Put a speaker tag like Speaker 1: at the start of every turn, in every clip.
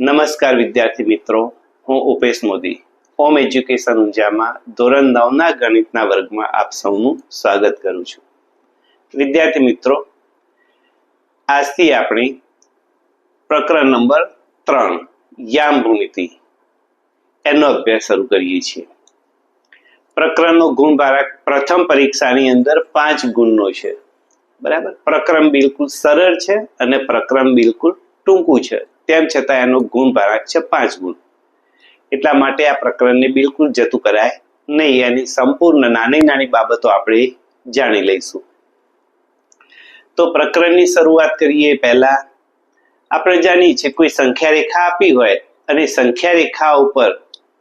Speaker 1: નમસ્કાર વિદ્યાર્થી મિત્રો, હું ઉપેશ મોદી. હોમ એજ્યુકેશન ઊંઝામાં ધોરણ નવના ગણિતના વર્ગમાં આપ સૌનું સ્વાગત કરું છું. વિદ્યાર્થી મિત્રો, આજથી આપણે પ્રકરણ નંબર ત્રણ, યામ ભૂમિતિ. એનો અભ્યાસ શરૂ કરીએ છીએ. પ્રકરણનો ગુણ ભારાક પ્રથમ પરીક્ષાની અંદર પાંચ ગુણનો છે. બરાબર? પ્રકરણ બિલકુલ સરળ છે અને પ્રકરણ બિલકુલ ટૂંકું છે. તેમ છતાં એનો ગુણ ભારાક છે પાંચ ગુણ. એટલા માટે આ પ્રકરણને બિલકુલ જતું કરાય નહીં, એની સંપૂર્ણ નાની નાની બાબતો આપણે જાણી લઈશું. તો પ્રકરણની શરૂઆત કરીએ પહેલા. આપણે જાણીએ છીએ કોઈ સંખ્યા રેખા આપી હોય અને સંખ્યા રેખા ઉપર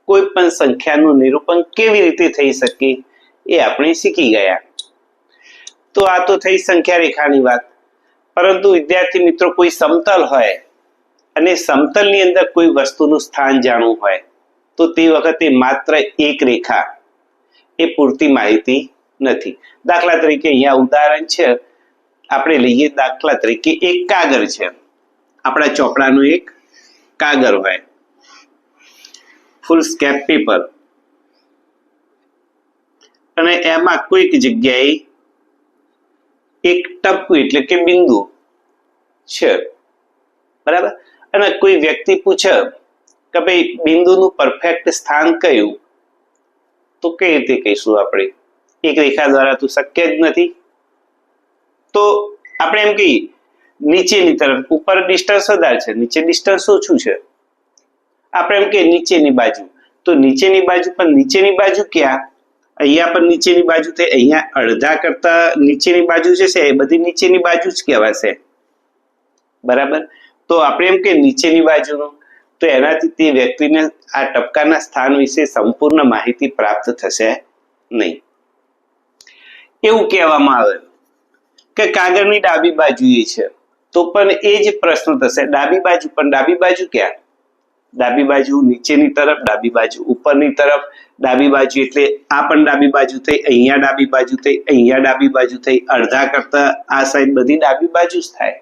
Speaker 1: કોઈ પણ સંખ્યાનું નિરૂપણ કેવી રીતે થઈ શકે એ આપણે શીખી ગયા. તો આ તો થઈ સંખ્યા રેખાની વાત. પરંતુ વિદ્યાર્થી મિત્રો કોઈ સમતલ હોય અને સમતલની અંદર કોઈ વસ્તુનું સ્થાન જાણવું હોય, તો તે વખતે માત્ર એક રેખા એ પૂરતી માહિતી નથી. દાખલા તરીકે અહીંયા ઉદાહરણ છે, આપણે લઈએ દાખલા તરીકે એક કાગળ છે. આપણા ચોપડાનું એક કાગળ હોય. ફૂલ સ્કેપ પેપર અને એમાં કોઈક જગ્યાએ એક ટપકું એટલે કે બિંદુ છે. બરાબર? અને કોઈ વ્યક્તિ પૂછે કે ભાઈ બિંદુનું પરફેક્ટ સ્થાન કયું? તો કઈ રીતે કહીશું આપણે? એક રેખા દ્વારા તો શક્ય જ નથી. તો આપણે એમ કહીએ, નીચેની તરફ ઉપર ડિસ્ટન્સ વધારે છે. નીચે ડિસ્ટન્સ ઓછું છે. આપણે એમ કહીએ, નીચેની બાજુ. તો નીચેની બાજુ પણ નીચેની બાજુ ક્યાં? અહીંયા પણ નીચેની બાજુ થઈ અહીંયા અડધા કરતા નીચેની બાજુ જે છે એ બધી નીચેની બાજુ જ કહેવાશે. બરાબર? તો આપણે એમ કે નીચેની બાજુનું, તો એનાથી તે વ્યક્તિને આ ટપકાના સ્થાન વિશે સંપૂર્ણ માહિતી પ્રાપ્ત થશે નહીં. એવું કહેવામાં આવે કે કાગળની ડાબી બાજુએ છે. તો પણ એ જ પ્રશ્ન થશે. ડાબી બાજુ, પણ ડાબી બાજુ ક્યાં? ડાબી બાજુ નીચેની તરફ, ડાબી બાજુ ઉપરની તરફ. ડાબી બાજુ એટલે આ પણ ડાબી બાજુ થઈ, અહીંયા ડાબી બાજુ થઈ, અહીંયા ડાબી બાજુ થઈ. અડધા કરતા આ સાઈડ બધી ડાબી બાજુ જ થાય.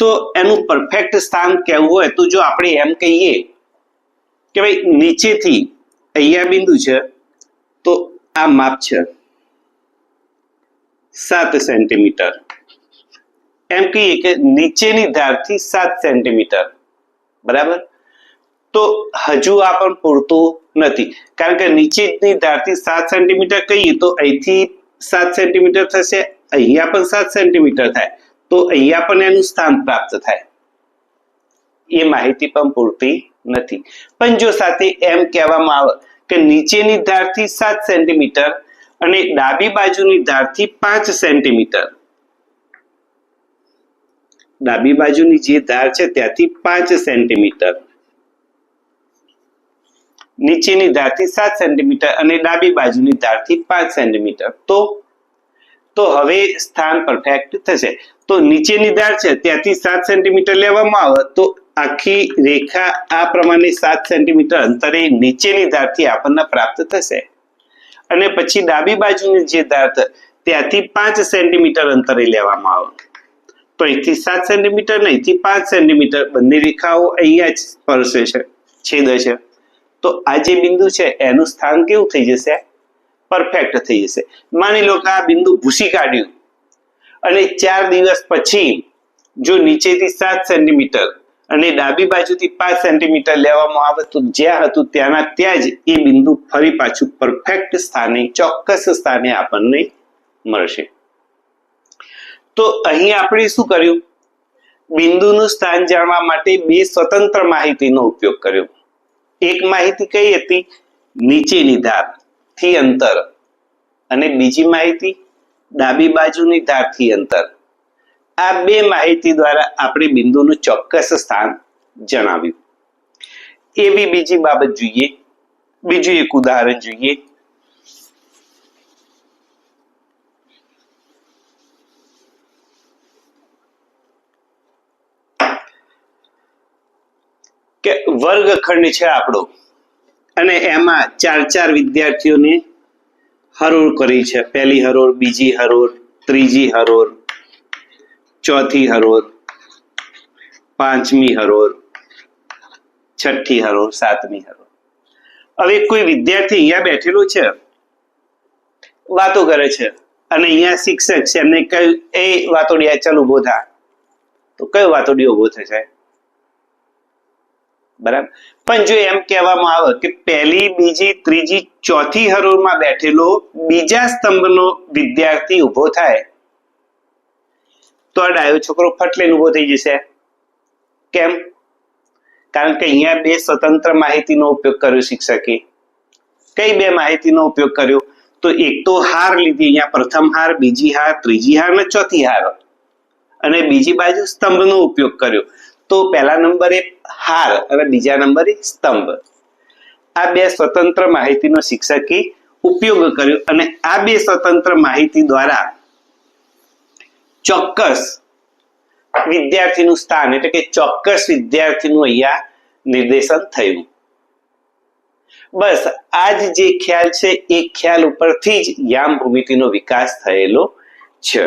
Speaker 1: તો એનું પરફેક્ટ સ્થાન કેવું હોય તો જો આપણે એમ કહીએ કે ભાઈ નીચેથી અહીંયા બિંદુ છે, તો આ માપ છે સાત સેન્ટીમીટર. એમ કહીએ કે નીચેની ધારથી સાત સેન્ટીમીટર. બરાબર? તો હજુ આ પણ પૂરતું નથી. કારણ કે નીચેની ધારથી સાત સેન્ટીમીટર કહીએ તો અહીંથી સાત સેન્ટીમીટર થશે, અહીંયા પણ સાત સેન્ટીમીટર થાય. તો અહીંયા પણ એનું સ્થાન પ્રાપ્ત થાય. એ માહિતી પણ પૂરતી નથી. પણ જો સાથે એમ કહેવામાં આવે કે નીચેની ધારથી સાત સેન્ટીમીટર અને ડાબી બાજુની ધારથી પાંચ સેન્ટીમીટર. ડાબી બાજુની જે ધાર છે ત્યાંથી પાંચ સેન્ટીમીટર. નીચેની ધારથી સાત સેન્ટીમીટર અને ડાબી બાજુની ધારથી પાંચ સેન્ટીમીટર. તો તો હવે સ્થાન પરફેક્ટ થશે. તો નીચેની ધાર છે, ત્યાંથી સાત સેન્ટીમીટર લેવામાં આવે, તો આખી રેખા આ પ્રમાણે સાત સેન્ટીમીટર અંતરે નીચેની ધારથી આપણને પ્રાપ્ત થશે. અને પછી ડાબી બાજુની જે ધાર ત્યાંથી પાંચ સેન્ટીમીટર અંતરે લેવામાં આવે. તો અહીંથી સાત સેન્ટીમીટર ને અહીંથી પાંચ સેન્ટીમીટર બંને રેખાઓ અહીંયા જ સ્પર્શે છે, છેદે છે તો આ જે બિંદુ છે, એનું સ્થાન કેવું થઈ જશે? પરફેક્ટ થઈ જશે. માની લો કે આ બિંદુ ભૂસી કાઢ્યું. અને ચાર દિવસ પછી જો નીચેથી સાત સેન્ટીમીટર અને ડાબી બાજુથી પાંચ સેન્ટીમીટર લેવામાં આવે તો જ્યાં હતું ત્યાંના ત્યાં જ એ બિંદુ ફરી પાછું પરફેક્ટ સ્થાને, ચોક્કસ સ્થાને આપણને મળશે. તો અહીં આપણે શું કર્યું? બિંદુનું સ્થાન જાણવા માટે બે સ્વતંત્ર માહિતીનો ઉપયોગ કર્યો. એક માહિતી કઈ હતી? નીચેની ધાર. થી અંતર અને બીજી માહિતી ડાબી બાજુની ધારથી અંતર. આ બે માહિતી દ્વારા આપણે બિંદુનું ચોક્કસ સ્થાન જણાવ્યું. એવી બીજી બાબત જોઈએ. બીજું એક ઉદાહરણ જોઈએ. કે વર્ગખંડ છે આપણો. અને એમાં ચાર ચાર વિદ્યાર્થીઓને હરોળ કરી છે. પહેલી હરોળ, બીજી હરોળ, ત્રીજી હરોળ, ચોથી હરોળ, પાંચમી હરોળ, છઠ્ઠી હરોળ, સાતમી હરોળ. હવે કોઈ વિદ્યાર્થી અહીંયા બેઠેલો છે, વાતો કરે છે અને અહીંયા શિક્ષક છે, એમને કહ્યું, એ વાતોડિયા, ચાલ ઊભો થા. તો કયો વાતોડિયો ઊભો થશે બરાબર? પણ જો એમ કહેવામાં આવે કે પહેલી, બીજી, ત્રીજી, ચોથી હરોળમાં બેઠેલો બીજા સ્તંભનો વિદ્યાર્થી ઊભો થાય, તો આ ડાયો છોકરો ફટ લઈને થઈ જશે. કેમ? કારણ કે અહીંયા બે સ્વતંત્ર માહિતીનો ઉપયોગ કર્યો શિક્ષકે. કઈ બે માહિતીનો ઉપયોગ કર્યો? તો એક તો હાર લીધી અહીંયા પ્રથમ હાર, બીજી હાર, ત્રીજી હાર અને ચોથી હાર. અને બીજી બાજુ સ્તંભનો ઉપયોગ કર્યો. તો પહેલા નંબરે હાર અને બીજા નંબરે સ્તંભ. આ બે સ્વતંત્ર માહિતીનો શિક્ષકે ઉપયોગ કર્યો અને આ બે સ્વતંત્ર માહિતી દ્વારા ચોક્કસ વિદ્યાર્થીનું સ્થાન એટલે કે ચોક્કસ વિદ્યાર્થીનું અહીંયા નિર્દેશન થયું. બસ આ જ જે ખ્યાલ છે એ ખ્યાલ ઉપરથી જ યામ ભૂમિતિનો વિકાસ થયેલો છે.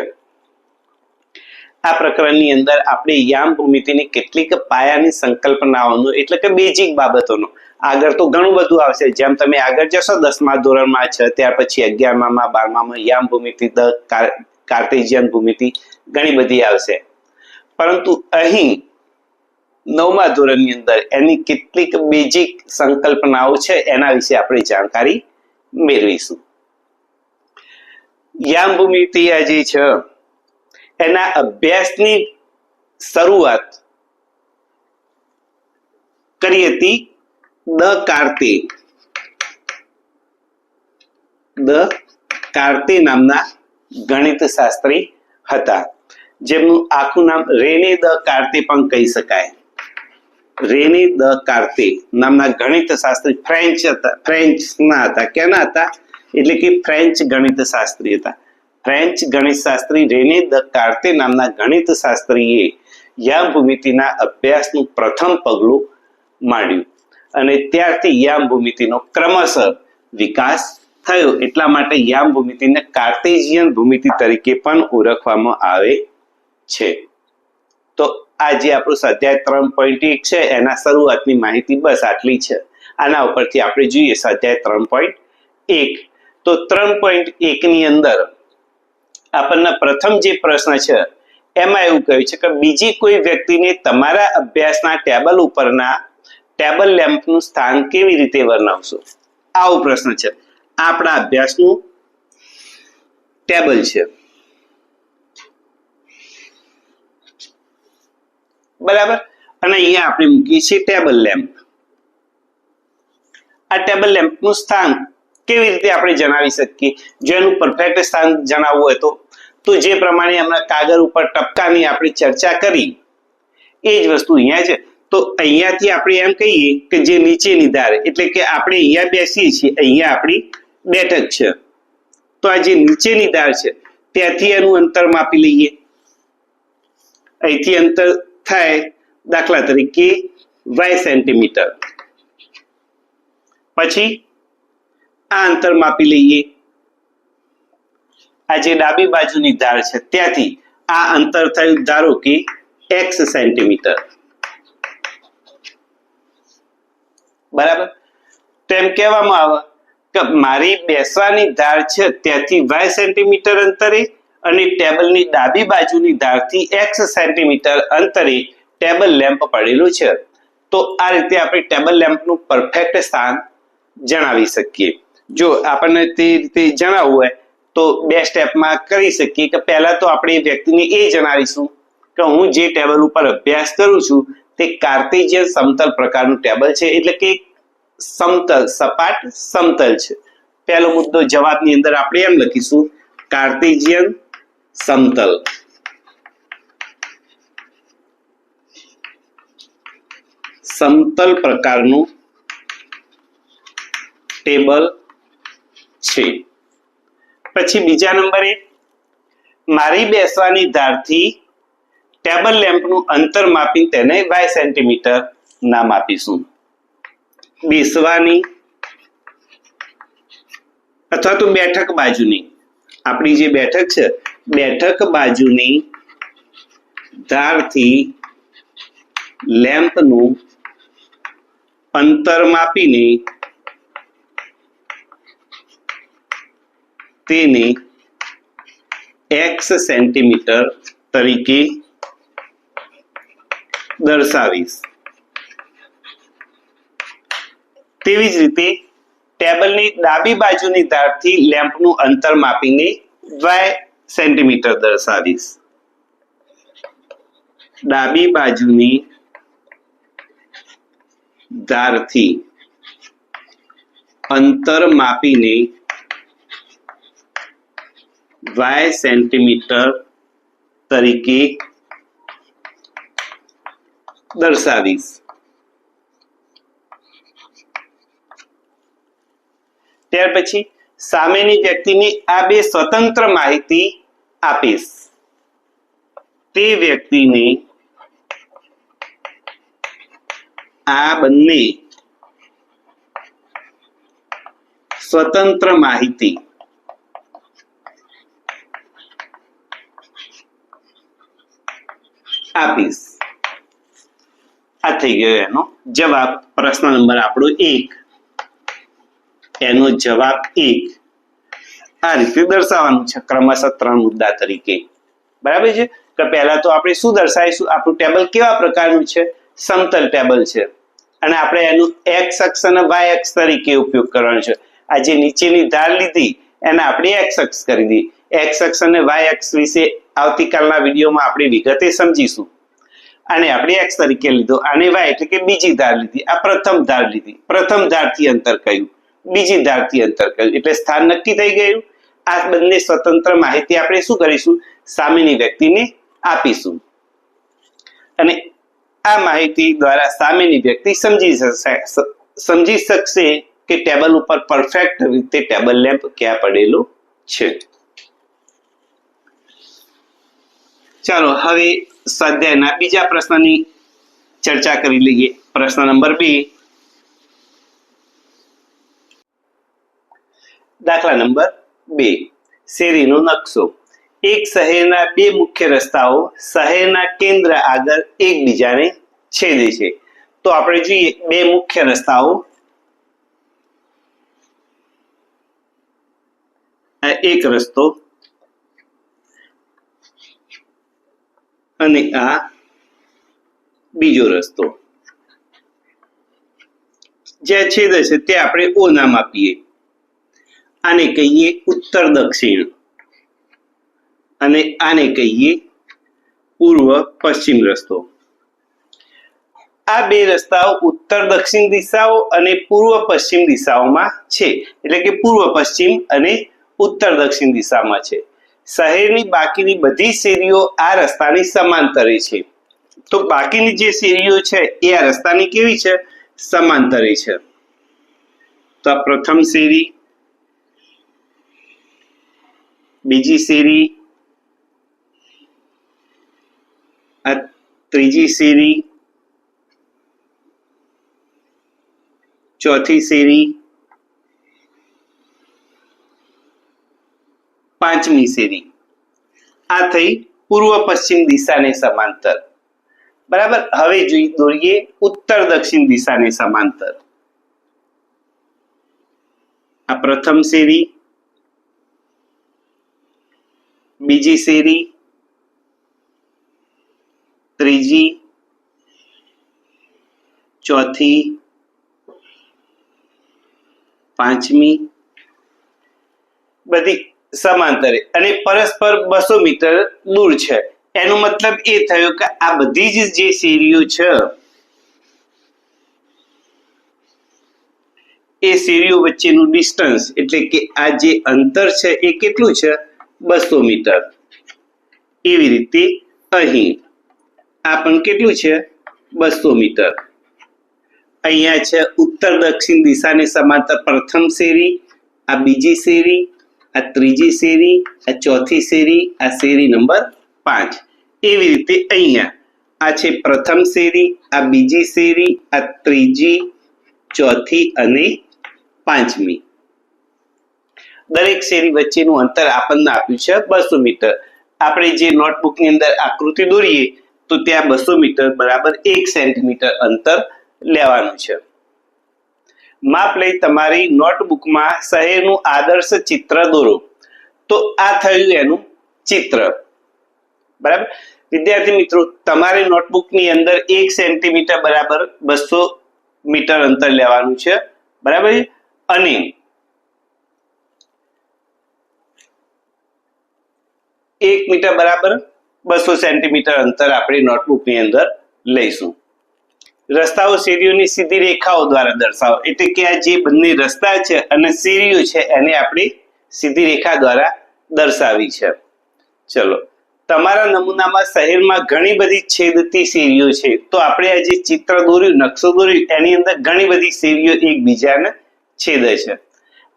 Speaker 1: આ પ્રકરણની અંદર આપણે યામ ભૂમિતિની કેટલીક પાયાની સંકલ્પનાઓનો એટલે કે બેઝિક બાબતોનો. આગળ તો ઘણું બધું આવશે. જેમ તમે આગળ જશો, દસમા ધોરણમાં છે, ત્યાર પછી અગિયારમાં બારમામાં યામ ભૂમિતિ, દ કાર્ટેશિયન ભૂમિતિ, ઘણી બધી આવશે. પરંતુ અહીં નવમા ધોરણની અંદર એની કેટલીક બેઝિક સંકલ્પનાઓ છે, એના વિશે આપણે જાણકારી મેળવીશું. યામ ભૂમિતિ આ જે છે એના અભ્યાસની શરૂઆત કરી હતી દ કાર્તે દ કાર્તે નામના ગણિત શાસ્ત્રી હતા, જેમનું આખું નામ રેને દ કાર્તે પણ કહી શકાય. રેને દ કાર્તે નામના ગણિત શાસ્ત્રી ફ્રેન્ચ હતા ફ્રેન્ચ ના હતા, કેના હતા? એટલે કે ફ્રેન્ચ ગણિત શાસ્ત્રી હતા. ફ્રેન્ચ ગણિતશાસ્ત્રી રેને દ કાર્તે નામના ગણિત શાસ્ત્રીએ યામ ભૂમિતિના અભ્યાસનું પ્રથમ પગલું માંડ્યું. અને ત્યારથી યામ ભૂમિતિનો ક્રમશઃ વિકાસ થયો. એટલા માટે યામ ભૂમિતિને કાર્ટેશિયન ભૂમિતિ તરીકે પણ ઓળખવામાં આવે છે. તો આ જે આપણું સ્વાધ્યાય ત્રણ પોઈન્ટ એક છે. એના શરૂઆતની માહિતી બસ આટલી છે. આના ઉપરથી આપણે જોઈએ સ્વાધ્યાય ત્રણ પોઈન્ટ એક. તો ત્રણ પોઈન્ટ એકની અંદર આપણને પ્રથમ જે પ્રશ્ન છે, એમાં એવું કહ્યું છે કે બીજી કોઈ વ્યક્તિને તમારા અભ્યાસના ટેબલ ઉપરના ટેબલ લેમ્પનું સ્થાન કેવી રીતે વર્ણવશો? આવો પ્રશ્ન છે. આપણા અભ્યાસનું ટેબલ છે. બરાબર? અને અહીંયા આપણે મૂકીએ છીએ ટેબલ લેમ્પ. આ ટેબલ લેમ્પનું સ્થાન કેવી રીતે આપણે જણાવી શકીએ? જો એનું પરફેક્ટ સ્થાન જણાવવું હોય તો. તો જે પ્રમાણે હમણાં કાગળ ઉપર ટપકાની આપણે ચર્ચા કરી, એ જ વસ્તુ અહીંયા છે. તો અહીંયાથી આપણે એમ કહીએ કે જે નીચેની ધાર, એટલે કે આપણે અહીંયા બેસીએ છીએ, અહીંયા આપણી બેઠક છે. તો આ જે નીચેની ધાર છે, ત્યાંથી એનું અંતર માપી લઈએ. અહીંથી અંતર થાય દાખલા તરીકે વાય સેન્ટીમીટર. પછી આ અંતર માપી લઈએ. આ જે ડાબી બાજુની ધાર છે, ત્યાંથી આ અંતર થયું, ધારો કે એક્સ સેન્ટીમીટર બરાબર? તો એમ કહેવામાં આવે કે મારી બેસવાની ધાર છે, ત્યાંથી વાય સેન્ટીમીટર અંતરે અને ટેબલની ડાબી બાજુની ધારથી એક્સ સેન્ટીમીટર અંતરે ટેબલ લેમ્પ પડેલું છે. તો આ રીતે આપણે ટેબલ લેમ્પનું પરફેક્ટ સ્થાન જણાવી શકીએ. જો આપણને તે રીતે જણાવવું હોય, તો બે સ્ટેપમાં કરી શકીએ કે પહેલા તો આપણે વ્યક્તિને એ જણાવીશું કે હું જે ટેબલ ઉપર અભ્યાસ કરું છું, તે કાર્તિજિયન સમતલ પ્રકારનું ટેબલ છે. એટલે કે સમતલ, સપાટ સમતલ છે. પહેલો મુદ્દો જવાબની અંદર આપણે એમ લખીશું કાર્તિજિયન સમતલ. સમતલ પ્રકારનું ટેબલ છે. પછી બીજા નંબરે, મારી બેસવાની ધારથી ટેબલ લેમ્પનું અંતર માપી તેને બાય સેન્ટીમીટર નામ આપીશું. બેસવાની અથવા તો બેઠક બાજુની. આપણી જે બેઠક છે, બેઠક બાજુની ધારથી લેમ્પનું અંતર માપીને તેને એક્સ સેન્ટીમીટર તરીકે દર્શાવીશ. તેવી જ રીતે ટેબલની ડાબી બાજુની ધારથી લેમ્પનું અંતર માપીને વાય સેન્ટીમીટર દર્શાવીશ. ડાબી બાજુની ધારથી અંતર માપીને વાય સેન્ટીમીટર તરીકે દર્શાવીશ. ત્યાર પછી સામેની વ્યક્તિને આ બે સ્વતંત્ર માહિતી આપીશ. તે વ્યક્તિને આ બંને સ્વતંત્ર માહિતી આપીશ. આ થઈ ગયો એનો જવાબ. પ્રશ્ન નંબર આપણો એક. એનો જવાબ એક. આ રીતે દર્શાવવાનું છે ક્રમશઃ ત્રણ મુદ્દા તરીકે. બરાબર છે? કે પહેલા તો આપણે શું દર્શાવીશું? આપણું ટેબલ કેવા પ્રકારનું છે? સમતલ ટેબલ છે. અને આપણે એનું એક્સ અક્ષ અને વાય અક્ષ તરીકે ઉપયોગ કરવાનો છે. આ જે નીચેની ધાર લીધી, એને આપણે એક્સ અક્ષ કરી દીધી. એક્સ અક્ષ અને વાય અક્ષ વિશે આવતીકાલના વિડીયોમાં આપણે વિગતે સમજીશું. આને આપણે એક્સ તરીકે લીધો, આને વાય એટલે કે બીજી ધાર લીધી, આ પ્રથમ ધાર લીધી, પ્રથમ ધારથી અંતર કહ્યું, બીજી ધારથી અંતર કહ્યું, એટલે સ્થાન નક્કી થઈ ગયું. આ બંને સ્વતંત્ર માહિતી આપણે શું કરીશું? સામેની વ્યક્તિને આપીશું. અને આ માહિતી દ્વારા સામેની વ્યક્તિ સમજી સમજી શકશે કે ટેબલ ઉપર પરફેક્ટ રીતે ટેબલ લેમ્પ ક્યાં પડેલો છે. ચાલો, હવે સ્વાધ્યાયના બીજા પ્રશ્નની ચર્ચા કરી લઈએ. પ્રશ્ન નંબર બે. દાખલા નંબર બે. શેરીનો નકશો. એક શહેરના બે મુખ્ય રસ્તાઓ શહેરના કેન્દ્ર આગળ એકબીજાને છેદે છે. તો આપણે જોઈએ, બે મુખ્ય રસ્તાઓ. એક રસ્તો અને આ બીજો રસ્તો. જ્યાં છેદ હશે તે આપણે ઓ નામ આપીએ. આને કહીએ ઉત્તર દક્ષિણ. અને આને કહીએ પૂર્વ પશ્ચિમ રસ્તો. આ બે રસ્તાઓ ઉત્તર દક્ષિણ દિશાઓ અને પૂર્વ પશ્ચિમ દિશાઓમાં છે. એટલે કે પૂર્વ પશ્ચિમ અને ઉત્તર દક્ષિણ દિશામાં છે. શહેરની બાકીની બધી શેરીઓ આ રસ્તાની સમાંતરે છે. તો બાકીની જે શેરીઓ છે, એ આ રસ્તાની કેવી છે? સમાંતરે છે. તો આ પ્રથમ શેરી બીજી શેરી આ ત્રીજી શેરી ચોથી શેરી પાંચમી શેરી. આ થઈ પૂર્વ પશ્ચિમ દિશાને સમાંતર. બરાબર? હવે જોઈ દોરીએ ઉત્તર દક્ષિણ દિશાને સમાંતર. આ પ્રથમ શેરી, બીજી શેરી, ત્રીજી, ચોથી, પાંચમી, બધી સમાંતરે અને પરસ્પર બસો મીટર દૂર છે. એનો મતલબ એ થયો કે આ બધી જ જે શેરીઓ છે, એ શેરીઓ વચ્ચેનું ડિસ્ટન્સ એટલે કે આ જે અંતર છે એ કેટલું છે? બસો મીટર. એવી રીતે અહીં આ પણ કેટલું છે? બસો મીટર. અહીંયા છે ઉત્તર દક્ષિણ દિશાને સમાંતર પ્રથમ શેરી, આ બીજી શેરી આ ત્રીજી શેરી, આ ચોથી શેરી, આ શેરી નંબર પાંચ. એવી રીતે અહીંયા આ છે પ્રથમ શેરી, આ બીજી શેરી, આ ત્રીજી, ચોથી અને પાંચમી. દરેક શેરી વચ્ચેનું અંતર આપણને આપ્યું છે બસો મીટર. આપણે જે નોટબુકની અંદર આકૃતિ દોરીએ, તો ત્યાં બસો મીટર બરાબર એક સેન્ટીમીટર અંતર લેવાનું છે. માપ લઈ તમારી નોટબુકમાં શહેરનું આદર્શ ચિત્ર દોરો. તો આ થયું એનું ચિત્ર. બરાબર? વિદ્યાર્થી મિત્રો, તમારી નોટબુકની અંદર એક સેન્ટીમીટર બરાબર બસો મીટર અંતર લેવાનું છે. બરાબર? અને એક મીટર બરાબર બસો સેન્ટીમીટર અંતર આપણે નોટબુકની અંદર લઈશું. રસ્તાઓ શેરીઓની સીધી રેખાઓ દ્વારા દર્શાવો. એટલે કે આ જે બંને રસ્તા છે અને શેરીઓ છે, એને આપણે સીધી રેખા દ્વારા દર્શાવી છે. ચલો. તમારા નમૂનામાં શહેરમાં ઘણી બધી છેદતી શેરીઓ છે. તો આપણે આ જે ચિત્ર દોર્યું, નકશો દોર્યું, એની અંદર ઘણી બધી શેરીઓ એકબીજાને છેદે છે.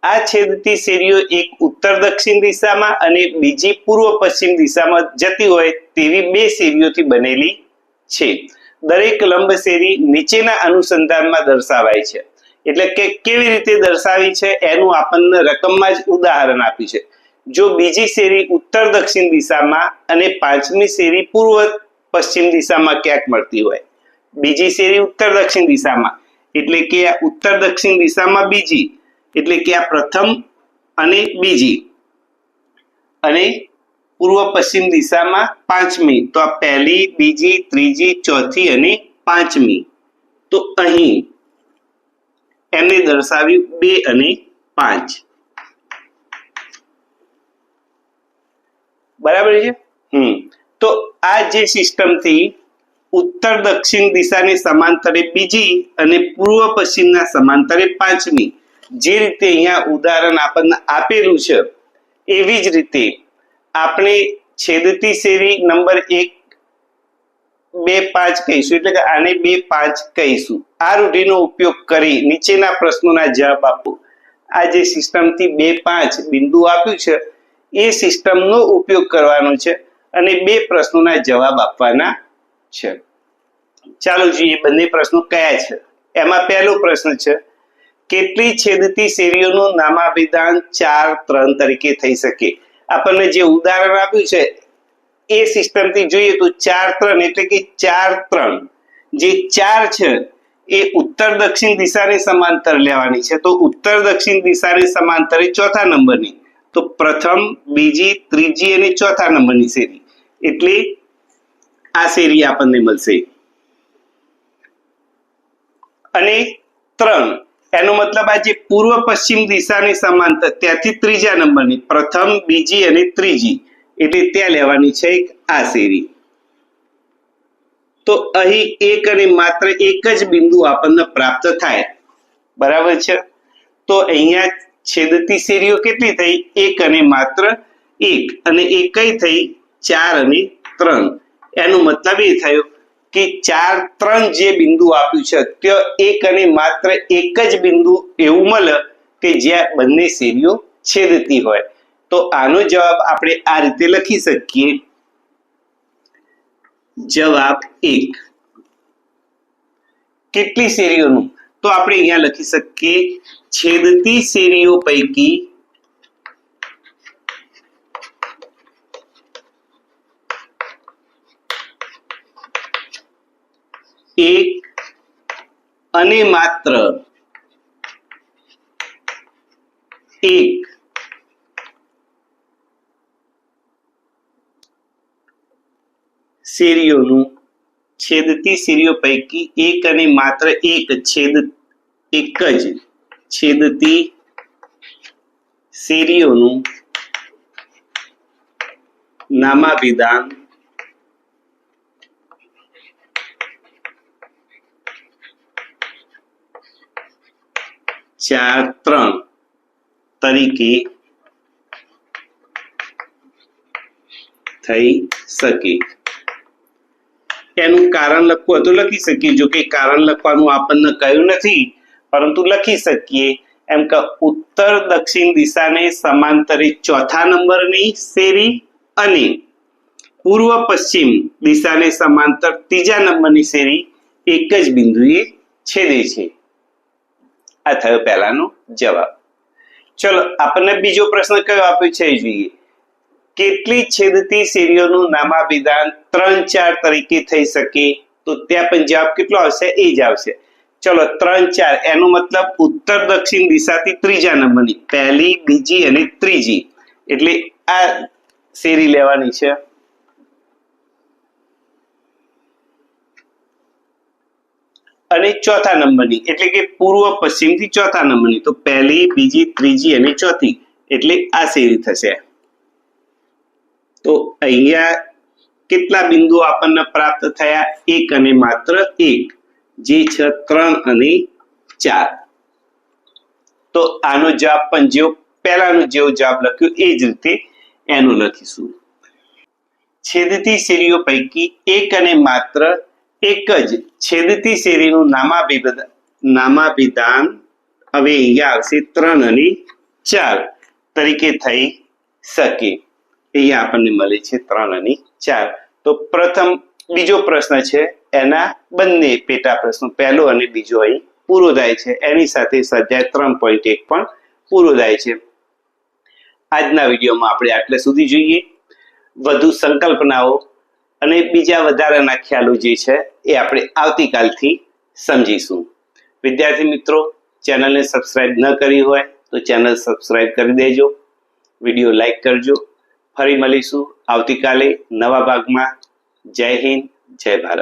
Speaker 1: આ છેદતી શેરીઓ એક ઉત્તર દક્ષિણ દિશામાં અને બીજી પૂર્વ પશ્ચિમ દિશામાં જતી હોય તેવી બે શેરીઓથી બનેલી છે. દરેક લંબ શેરી નીચેના અનુસંધાનમાં દર્શાવાય છે. એટલે કે કેવી રીતે દર્શાવી છે એનું આપણને રકમમાં જ ઉદાહરણ આપ્યું છે. જો બીજી શેરી ઉત્તર દક્ષિણ દિશામાં અને પાંચમી શેરી પૂર્વ પશ્ચિમ દિશામાં ક્યાંક મળતી હોય. બીજી શેરી ઉત્તર દક્ષિણ દિશામાં. એટલે કે આ ઉત્તર દક્ષિણ દિશામાં બીજી. એટલે કે આ પ્રથમ અને બીજી. અને પૂર્વ પશ્ચિમ દિશામાં પાંચમી, તો આ પહેલી, બીજી, ત્રીજી, ચોથી અને પાંચમી. તો અહીં એમને દર્શાવ્યું બે અને પાંચ. બરાબર છે? હમ. તો આ જે સિસ્ટમથી ઉત્તર દક્ષિણ દિશાની સમાંતરે બીજી અને પૂર્વ પશ્ચિમના સમાંતરે પાંચમી. જે રીતે અહીંયા ઉદાહરણ આપણને આપેલું છે, એવી જ રીતે આપણે છેદતી શેરી નંબર એક બે પાંચ કહીશું, એટલે કે આને બે પાંચ કહીશું. આ રૂઢિનો ઉપયોગ કરી નીચેના પ્રશ્નોના જવાબ આપો. આ જે સિસ્ટમથી બે પાંચ બિંદુ આપ્યું છે, એ સિસ્ટમનો ઉપયોગ કરવાનો છે અને બે પ્રશ્નોના જવાબ આપવાના છે. ચાલો જોઈએ બંને પ્રશ્નો કયા છે. એમાં પહેલો પ્રશ્ન છે, કેટલી છેદતી શેરીઓનું નામાભિધાન ચાર ત્રણ તરીકે થઈ શકે? આપણને જે ઉદાહરણ આપ્યું છે, એ સિસ્ટમથી જોઈએ તો ચાર ત્રણ એટલે કે ચાર ત્રણ. જે ચાર છે, એ ઉત્તર દક્ષિણ દિશાની સમાંતર લેવાની છે. તો ઉત્તર દક્ષિણ દિશાની સમાંતર એ ચોથા નંબરની. તો પ્રથમ, બીજી, ત્રીજી અને ચોથા નંબરની શેરી. એટલે આ શેરી આપણને મળશે. અને ત્રણ. એનો મતલબ આ જે પૂર્વ પશ્ચિમ દિશાની સમાંતર, ત્યાંથી ત્રીજા નંબરની, પ્રથમ, બીજી અને ત્રીજી, એટલે ત્યાં લેવાની છે એક આ શેરી. તો અહીં એક અને માત્ર એક જ બિંદુ આપણને પ્રાપ્ત થાય. બરાબર છે? તો અહીંયા છેદતી શેરીઓ કેટલી થઈ? એક અને માત્ર એક, અને એ કઈ થઈ? ચાર અને ત્રણ. એનો મતલબ એ થયો કે ચાર, ત્રણ જે બિંદુ આપ્યું છે ત્યાં એક અને માત્ર એક જ બિંદુ એવું મળે કે જ્યાં બંને શેરીઓ છેદતી હોય. તો આનો જવાબ આપણે આ રીતે લખી શકીએ. જવાબ એક. કેટલી શેરીઓનું? તો આપણે અહીંયા લખી શકીએ, છેદતી શેરીઓ પૈકી એક અને માત્ર એક. શેરીઓનું છેદતી શેરીઓ પૈકી એક અને માત્ર એક છેદ એક જ છેદતી શેરીઓનું નામાભિધાન ચાર ત્રણ તરીકે થઈ શકે. એનું કારણ લખવું હતું, લખી શકીએ. જો કે કારણ લખવાનું આપણને કહ્યું નથી, પરંતુ લખી શકીએ. એમ કે ઉત્તર દક્ષિણ દિશાને સમાંતરે ચોથા નંબરની શેરી અને પૂર્વ પશ્ચિમ દિશાને સમાંતર ત્રીજા નંબરની શેરી એક જ બિંદુએ છેદે છે. આ થયો પહેલાનો જવાબ. ચલો, આપણને બીજો પ્રશ્ન કયો આપ્યો છે જોઈએ. કેટલી છેદતી શેરીઓનું નામાભિધાન ત્રણ ચાર તરીકે થઈ શકે? તો ત્યાં પણ જવાબ કેટલો આવશે? એ જ આવશે. ચલો, ત્રણ ચાર. એનો મતલબ ઉત્તર દક્ષિણ દિશાથી ત્રીજા નંબરની. પહેલી, બીજી અને ત્રીજી. એટલે આ શેરી લેવાની છે. અને ચોથા નંબરની, એટલે કે પૂર્વ પશ્ચિમથી ચોથા નંબરની, તો પહેલી, બીજી, ત્રીજી અને ચોથી, એટલે આ શેરી થશે. તો અહીંયા કેટલા બિંદુ આપણને પ્રાપ્ત થયા? એક અને માત્ર એક, જે છે, ત્રણ અને ચાર. તો આનો જવાબ પણ જેવો, પહેલાનો જેવો જવાબ લખ્યો, એ જ રીતે એનું લખીશું. છેદતી શેરીઓ પૈકી એક અને માત્ર એક જ છેદતી શેરીનું નામાભિધાન નામાભિધાન હવે અહીંયા આવશે ત્રણ અને ચાર તરીકે થઈ શકે. અહીંયા આપણને મળે છે ત્રણ અને ચાર. તો પ્રથમ બીજો પ્રશ્ન છે, એના બંને પેટા પ્રશ્નો, પહેલો અને બીજો અહીં પૂરો થાય છે. એની સાથે સ્વાધ્યાય ત્રણ પોઈન્ટ એક પણ પૂરો થાય છે. આજના વિડીયોમાં આપણે આટલે સુધી જોઈએ. વધુ સંકલ્પનાઓ અને બીજા વધારાના ખ્યાલો જે છે એ આપણે આવતીકાલથી સમજીશું. વિદ્યાર્થી મિત્રો, ચેનલને સબસ્ક્રાઇબ ન કરી હોય તો ચેનલ સબસ્ક્રાઇબ કરી દેજો. વીડિયો લાઈક કરજો. ફરી મળીશું આવતીકાલે નવા ભાગમાં. જય હિન્દ, જય ભારત.